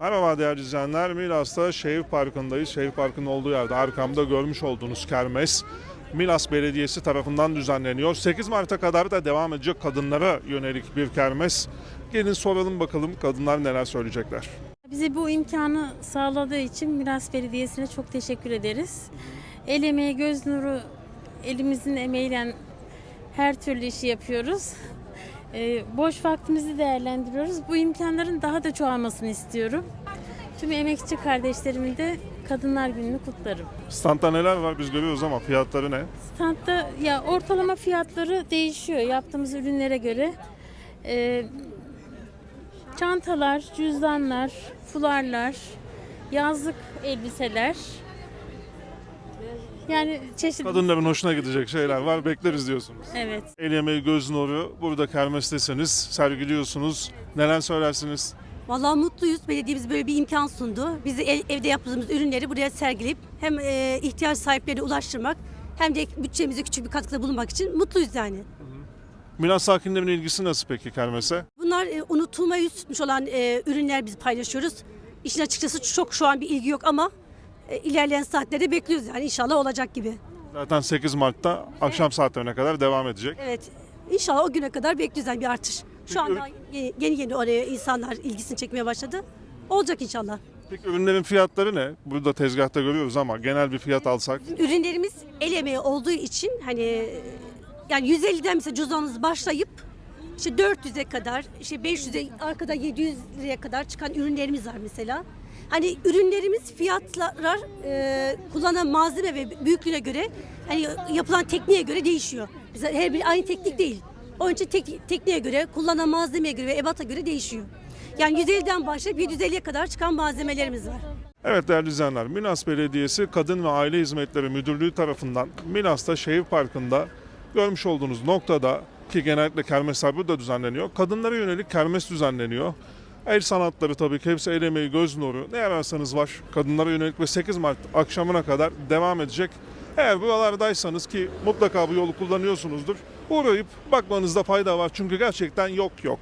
Merhaba değerli izleyenler. Milas'ta Şehir Parkı'ndayız. Şehir Parkı'nın olduğu yerde arkamda görmüş olduğunuz kermes Milas Belediyesi tarafından düzenleniyor. 8 Mart'a kadar da devam edecek kadınlara yönelik bir kermes. Gelin soralım bakalım kadınlar neler söyleyecekler. Bize bu imkanı sağladığı için Miras Belediyesi'ne çok teşekkür ederiz. El emeği, göz nuru, elimizin emeğiyle her türlü işi yapıyoruz. Ee, boş vaktimizi değerlendiriyoruz. Bu imkanların daha da çoğalmasını istiyorum. Tüm emekçi kardeşlerimin de Kadınlar Günü'nü kutlarım. Standta neler var biz görüyoruz ama fiyatları ne? Standta ya ortalama fiyatları değişiyor yaptığımız ürünlere göre. Ee, çantalar, cüzdanlar, fularlar, yazlık elbiseler. Yani çeşitli. Kadınların hoşuna gidecek şeyler var bekleriz diyorsunuz. Evet. El yemeği göz nuru burada kermestesiniz sergiliyorsunuz. Neler söylersiniz? Vallahi mutluyuz. Belediyemiz böyle bir imkan sundu. Bizi evde yaptığımız ürünleri buraya sergileyip hem e, ihtiyaç sahiplerine ulaştırmak hem de bütçemize küçük bir katkıda bulunmak için mutluyuz yani. Milas sakinlerinin ilgisi nasıl peki kermese? Bunlar e, unutulmaya yüz tutmuş olan e, ürünler biz paylaşıyoruz. İşin açıkçası çok şu an bir ilgi yok ama e, ilerleyen saatlerde bekliyoruz yani inşallah olacak gibi. Zaten 8 Mart'ta akşam saatlerine kadar devam edecek. Evet. İnşallah o güne kadar bekliyoruz yani bir artış. Şu anda yeni yeni, yeni oraya insanlar ilgisini çekmeye başladı. Olacak inşallah. Peki ürünlerin fiyatları ne? Burada tezgahta görüyoruz ama genel bir fiyat alsak. ürünlerimiz el emeği olduğu için hani yani 150'den mesela cüzdanınız başlayıp işte 400'e kadar işte 500'e arkada 700 liraya kadar çıkan ürünlerimiz var mesela. Hani ürünlerimiz fiyatlar e, kullanan malzeme ve büyüklüğüne göre hani yapılan tekniğe göre değişiyor. Mesela her bir aynı teknik değil. Onun için tek, tekniğe göre, kullanan malzemeye göre ve ebata göre değişiyor. Yani 150'den başlayıp 750'ye kadar çıkan malzemelerimiz var. Evet değerli izleyenler, Milas Belediyesi Kadın ve Aile Hizmetleri Müdürlüğü tarafından Milas'ta Şehir Parkı'nda görmüş olduğunuz noktada ki genellikle kermesler burada düzenleniyor. Kadınlara yönelik kermes düzenleniyor. El sanatları tabii ki hepsi el emeği, göz nuru. Ne ararsanız var. Kadınlara yönelik ve 8 Mart akşamına kadar devam edecek. Eğer buralardaysanız ki mutlaka bu yolu kullanıyorsunuzdur. Uğrayıp bakmanızda fayda var çünkü gerçekten yok yok.